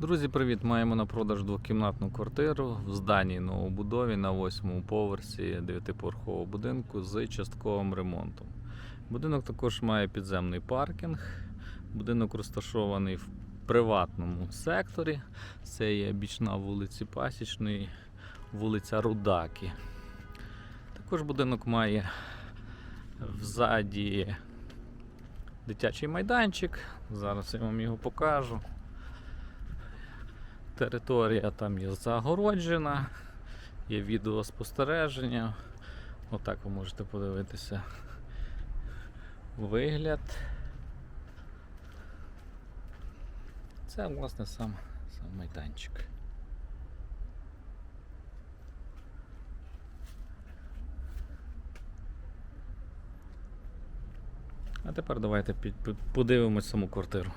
Друзі, привіт! Маємо на продаж двокімнатну квартиру в зданій новобудові на восьмому поверсі дев'ятиповерхового будинку з частковим ремонтом. Будинок також має підземний паркінг. Будинок розташований в приватному секторі. Це є бічна вулиці Пасічної, вулиця Рудаки. Також будинок має взаді дитячий майданчик. Зараз я вам його покажу. Територія там є загороджена, є відеоспостереження. Отак ви можете подивитися вигляд. Це власне сам, сам майданчик. А тепер давайте подивимось саму квартиру.